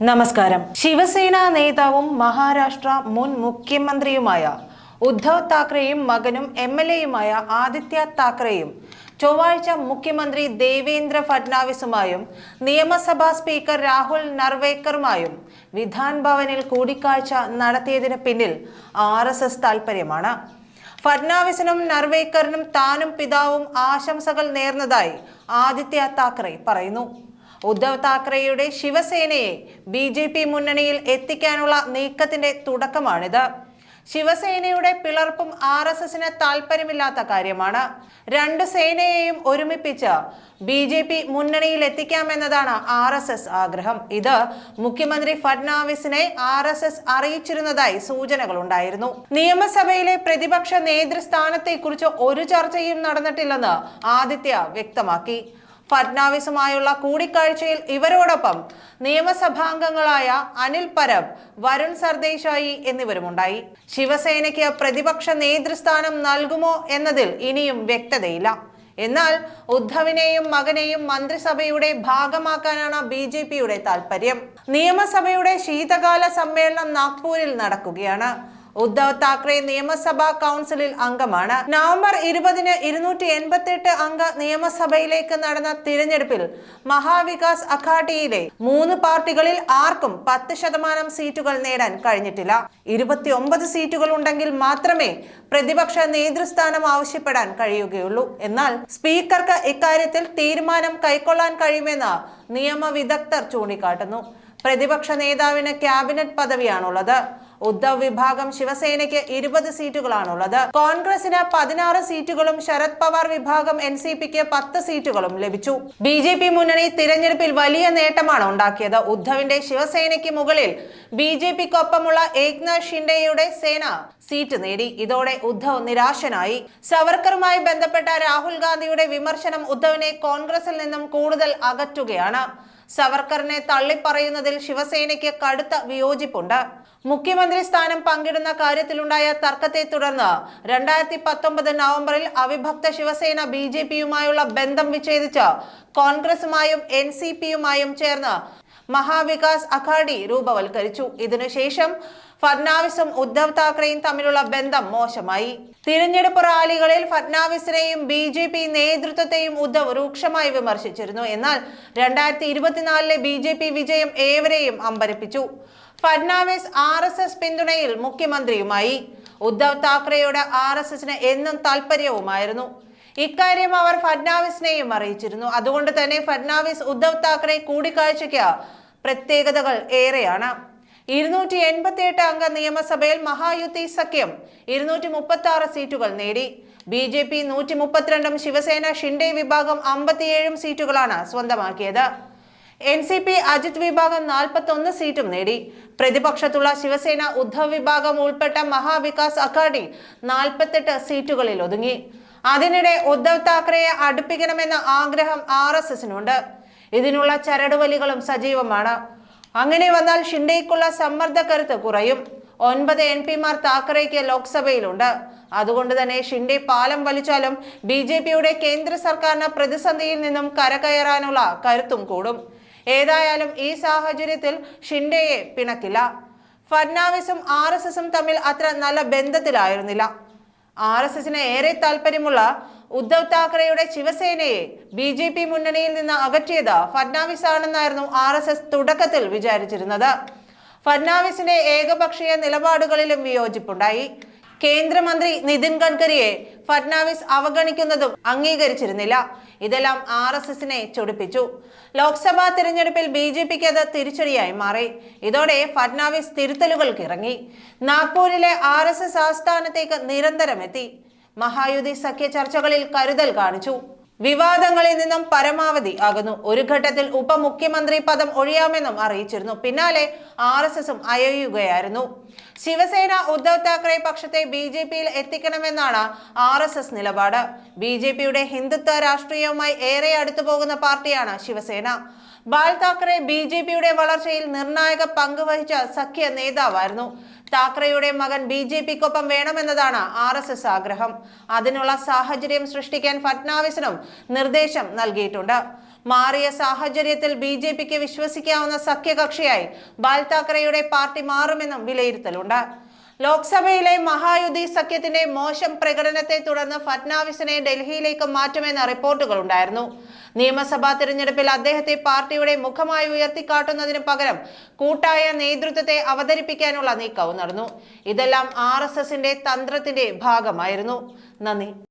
നമസ്കാരം. ശിവസേന നേതാവും മഹാരാഷ്ട്ര മുൻ മുഖ്യമന്ത്രിയുമായ ഉദ്ധവ് താക്കറെയും മകനും എം എൽ എയുമായ ആദിത്യ താക്കറെയും ചൊവ്വാഴ്ച മുഖ്യമന്ത്രി ദേവേന്ദ്ര ഫഡ്നാവിസുമായും നിയമസഭാ സ്പീക്കർ രാഹുൽ നർവേക്കറുമായും വിധാൻ ഭവനിൽ കൂടിക്കാഴ്ച നടത്തിയതിന് പിന്നിൽ ആർ എസ് എസ് താൽപ്പര്യമാണ് ഫഡ്നാവിസിനും നർവേക്കറിനും താനും പിതാവും ആശംസകൾ നേർന്നതായി ആദിത്യ താക്കറെ പറയുന്നു. ഉദ്ധവ് താക്കറെയുടെ ശിവസേനയെ ബി ജെ പി മുന്നണിയിൽ എത്തിക്കാനുള്ള നീക്കത്തിന്റെ തുടക്കമാണിത്. ശിവസേനയുടെ പിളർപ്പും ആർ എസ് എസിന് താല്പര്യമില്ലാത്ത കാര്യമാണ്. രണ്ട് സേനയെയും ഒരുമിപ്പിച്ച് ബി ജെ പി മുന്നണിയിൽ എത്തിക്കാമെന്നതാണ് ആർ എസ് എസ് ആഗ്രഹം. ഇത് മുഖ്യമന്ത്രി ഫഡ്നാവിസിനെ ആർ എസ് എസ് അറിയിച്ചിരുന്നതായി സൂചനകളുണ്ടായിരുന്നു. നിയമസഭയിലെ പ്രതിപക്ഷ നേതൃസ്ഥാനത്തെക്കുറിച്ച് ഒരു ചർച്ചയും നടന്നിട്ടില്ലെന്ന് ആദിത്യ വ്യക്തമാക്കി. ഫഡ്നാവിസുമായുള്ള കൂടിക്കാഴ്ചയിൽ ഇവരോടൊപ്പം നിയമസഭാംഗങ്ങളായ അനിൽ പരബ് വരുൺ സർദേശായി എന്നിവരുമുണ്ടായി. ശിവസേനയ്ക്ക് പ്രതിപക്ഷ നേതൃസ്ഥാനം നൽകുമോ എന്നതിൽ ഇനിയും വ്യക്തതയില്ല. എന്നാൽ ഉദ്ധവിനെയും മകനെയും മന്ത്രിസഭയുടെ ഭാഗമാക്കാനാണ് ബി ജെ പിയുടെ താൽപര്യം. നിയമസഭയുടെ ശീതകാല സമ്മേളനം നാഗ്പൂരിൽ നടക്കുകയാണ്. ഉദ്ധവ് താക്കറെ നിയമസഭാ കൗൺസിലിൽ അംഗമാണ്. നവംബർ ഇരുപതിന് ഇരുന്നൂറ്റി എൺപത്തി എട്ട് അംഗ നിയമസഭയിലേക്ക് നടന്ന തിരഞ്ഞെടുപ്പിൽ മഹാവികാസ് അഖാഡിയിലെ മൂന്ന് പാർട്ടികളിൽ ആർക്കും പത്ത് ശതമാനം സീറ്റുകൾ നേടാൻ കഴിഞ്ഞിട്ടില്ല. ഇരുപത്തി ഒമ്പത് സീറ്റുകൾ ഉണ്ടെങ്കിൽ മാത്രമേ പ്രതിപക്ഷ നേതൃസ്ഥാനം ആവശ്യപ്പെടാൻ കഴിയുകയുള്ളൂ. എന്നാൽ സ്പീക്കർക്ക് ഇക്കാര്യത്തിൽ തീരുമാനം കൈക്കൊള്ളാൻ കഴിയുമെന്ന് നിയമവിദഗ്ധർ ചൂണ്ടിക്കാട്ടുന്നു. പ്രതിപക്ഷ നേതാവിന് ക്യാബിനറ്റ് പദവിയാണുള്ളത്. ഉദ്ധവ് വിഭാഗം ശിവസേനയ്ക്ക് ഇരുപത് സീറ്റുകളാണുള്ളത്. കോൺഗ്രസിന് പതിനാറ് സീറ്റുകളും ശരത് പവാർ വിഭാഗം എൻ സി പിക്ക് പത്ത് സീറ്റുകളും ലഭിച്ചു. ബി ജെ പി മുന്നണി തിരഞ്ഞെടുപ്പിൽ വലിയ നേട്ടമാണ് ഉണ്ടാക്കിയത്. ഉദ്ധവിന്റെ ശിവസേനയ്ക്ക് മുകളിൽ ബി ജെ പിക്കൊപ്പമുള്ള ഏക്നാഥ് ഷിൻഡെയുടെ സേന സീറ്റ് നേടി. ഇതോടെ ഉദ്ധവ് നിരാശനായി. സവർക്കറുമായി ബന്ധപ്പെട്ട രാഹുൽ ഗാന്ധിയുടെ വിമർശനം ഉദ്ധവിനെ കോൺഗ്രസിൽ നിന്നും കൂടുതൽ അകറ്റുകയാണ്. സവർക്കറിനെ തള്ളിപ്പറയുന്നതിൽ ശിവസേനയ്ക്ക് കടുത്ത വിയോജിപ്പുണ്ട്. മുഖ്യമന്ത്രി സ്ഥാനം പങ്കിടുന്ന കാര്യത്തിലുണ്ടായ തർക്കത്തെ തുടർന്ന് രണ്ടായിരത്തി പത്തൊമ്പത് നവംബറിൽ അവിഭക്ത ശിവസേന ബി ജെ പിയുമായുള്ള ബന്ധം വിച്ഛേദിച്ച് കോൺഗ്രസുമായും എൻ സി പിയുമായും ചേർന്ന് മഹാവികാസ് അഘാഡി രൂപവൽക്കരിച്ചു. ഇതിനുശേഷം ഫഡ്നാവിസും ഉദ്ധവ് താക്കറെയും തമ്മിലുള്ള ബന്ധം മോശമായി. തിരഞ്ഞെടുപ്പ് റാലികളിൽ ഫഡ്നാവിസിനെയും ബി ജെ പി നേതൃത്വത്തെയും ഉദ്ധവ് രൂക്ഷമായി വിമർശിച്ചിരുന്നു. എന്നാൽ രണ്ടായിരത്തി ഇരുപത്തിനാലിലെ ബി ജെ പി വിജയം ഏവരെയും അമ്പരപ്പിച്ചു. ഫഡ്നാവിസ് ആർ എസ് എസ് പിന്തുണയിൽ മുഖ്യമന്ത്രിയുമായി. ഉദ്ധവ് താക്കറെയുടെ ആർ എസ് എസിന് എന്നും താല്പര്യവുമായിരുന്നു ഇക്കാര്യം അവർ ഫഡ്നാവിസിനെയും അറിയിച്ചിരുന്നു. അതുകൊണ്ട് തന്നെ ഫഡ്നാവിസ് ഉദ്ധവ് താക്കറെ കൂടിക്കാഴ്ചയ്ക്ക് പ്രത്യേകതകൾ ഏറെയാണ്. ഇരുന്നൂറ്റി എൺപത്തി എട്ട് അംഗ നിയമസഭയിൽ മഹായുതി സഖ്യം ഇരുന്നൂറ്റി മുപ്പത്തി ആറ് സീറ്റുകൾ നേടി. ബി ജെ പി നൂറ്റി മുപ്പത്തിരണ്ടും ശിവസേന ഷിൻഡെ വിഭാഗം അമ്പത്തിയേഴും സീറ്റുകളാണ് സ്വന്തമാക്കിയത്. എൻ സി പി അജിത് വിഭാഗം നാൽപ്പത്തി ഒന്ന് സീറ്റും നേടി. പ്രതിപക്ഷത്തുള്ള ശിവസേന ഉദ്ധവ് വിഭാഗം ഉൾപ്പെട്ട മഹാവികാസ് അഘാഡി നാൽപ്പത്തെട്ട് സീറ്റുകളിൽ ഒതുങ്ങി. അതിനിടെ ഉദ്ധവ് താക്കറെയെ അടുപ്പിക്കണമെന്ന ആഗ്രഹം ആർ എസ് എസിനുണ്ട്. ഇതിനുള്ള ചരടുവലികളും സജീവമാണ്. അങ്ങനെ വന്നാൽ ഷിൻഡേക്കുള്ള സമ്മർദ്ദ കരുത്ത് കുറയും. ഒൻപത് എം പിമാർ താക്കറേക്ക് ലോക്സഭയിലുണ്ട്. അതുകൊണ്ട് തന്നെ ഷിൻഡെ പാലം വലിച്ചാലും ബി ജെ പിയുടെ കേന്ദ്ര സർക്കാരിന് പ്രതിസന്ധിയിൽ നിന്നും കരകയറാനുള്ള കരുത്തും കൂടും. ഏതായാലും ഈ സാഹചര്യത്തിൽ ഷിൻഡെയെ പിണക്കില്ല. ഫഡ്നാവിസും ആർ എസ് എസും തമ്മിൽ അത്ര നല്ല ബന്ധത്തിലായിരുന്നില്ല. ആർ എസ് എസിന് ഏറെ താല്പര്യമുള്ള ഉദ്ധവ് താക്കറെയുടെ ശിവസേനയെ ബി ജെ പി മുന്നണിയിൽ നിന്ന് അകറ്റിയത് ഫഡ്നാവിസ് ആണെന്നായിരുന്നു ആർ എസ് എസ് തുടക്കത്തിൽ വിചാരിച്ചിരുന്നത്. ഫഡ്നാവിസിന്റെ ഏകപക്ഷീയ നിലപാടുകളിലും വിയോജിപ്പുണ്ടായി. കേന്ദ്രമന്ത്രി നിതിൻ ഗഡ്കരിയെ ഫഡ്നാവിസ് അവഗണിക്കുന്നതും അംഗീകരിച്ചിരുന്നില്ല. ഇതെല്ലാം ആർ എസ് എസിനെ ചൊടിപ്പിച്ചു. ലോക്സഭാ തിരഞ്ഞെടുപ്പിൽ ബി ജെ പിക്ക് അത് തിരിച്ചടിയായി മാറി. ഇതോടെ ഫഡ്നാവിസ് തിരുത്തലുകൾക്ക് ഇറങ്ങി. നാഗ്പൂരിലെ ആർ എസ് എസ് ആസ്ഥാനത്തേക്ക് നിരന്തരം എത്തി. മഹായുതി സഖ്യ ചർച്ചകളിൽ കരുതൽ കാണിച്ചു. വിവാദങ്ങളിൽ നിന്നും പരമാവധി അകന്നു. ഒരു ഘട്ടത്തിൽ ഉപമുഖ്യമന്ത്രി പദം ഒഴിയാമെന്നും അറിയിച്ചിരുന്നു. പിന്നാലെ ആർ എസ് എസും അയയുകയായിരുന്നു. ശിവസേന ഉദ്ധവ് താക്കറെ പക്ഷത്തെ ബി ജെ പിയിൽ എത്തിക്കണമെന്നാണ് ആർ എസ് എസ് നിലപാട്. ബി ജെ പിയുടെ ഹിന്ദുത്വ രാഷ്ട്രീയവുമായി ഏറെ അടുത്തു പോകുന്ന പാർട്ടിയാണ് ശിവസേന. ബാൽ താക്കറെ ബി ജെ പിയുടെ വളർച്ചയിൽ നിർണായക പങ്ക് വഹിച്ച സഖ്യ നേതാവായിരുന്നു. താക്കറെയുടെ മകൻ ബി ജെ പിക്കൊപ്പം വേണമെന്നതാണ് ആർ എസ് എസ് ആഗ്രഹം. അതിനുള്ള സാഹചര്യം സൃഷ്ടിക്കാൻ ഫട്നാവിസിനും നിർദ്ദേശം നൽകിയിട്ടുണ്ട്. മാറിയ സാഹചര്യത്തിൽ ബി ജെ പിക്ക് വിശ്വസിക്കാവുന്ന സഖ്യകക്ഷിയായി ബാൽ താക്കറെയുടെ പാർട്ടി മാറുമെന്നും വിലയിരുത്തലുണ്ട്. ലോക്സഭയിലെ മഹായുതി സഖ്യത്തിന്റെ മോശം പ്രകടനത്തെ തുടർന്ന് ഫട്നാവിസിനെ ഡൽഹിയിലേക്ക് മാറ്റുമെന്ന റിപ്പോർട്ടുകൾ ഉണ്ടായിരുന്നു. നിയമസഭാ തിരഞ്ഞെടുപ്പിൽ അദ്ദേഹത്തെ പാർട്ടിയുടെ മുഖമായി ഉയർത്തിക്കാട്ടുന്നതിന് പകരം കൂട്ടായ നേതൃത്വത്തെ അവതരിപ്പിക്കാനുള്ള നീക്കവും നടന്നു. ഇതെല്ലാം ആർ തന്ത്രത്തിന്റെ ഭാഗമായിരുന്നു. നന്ദി.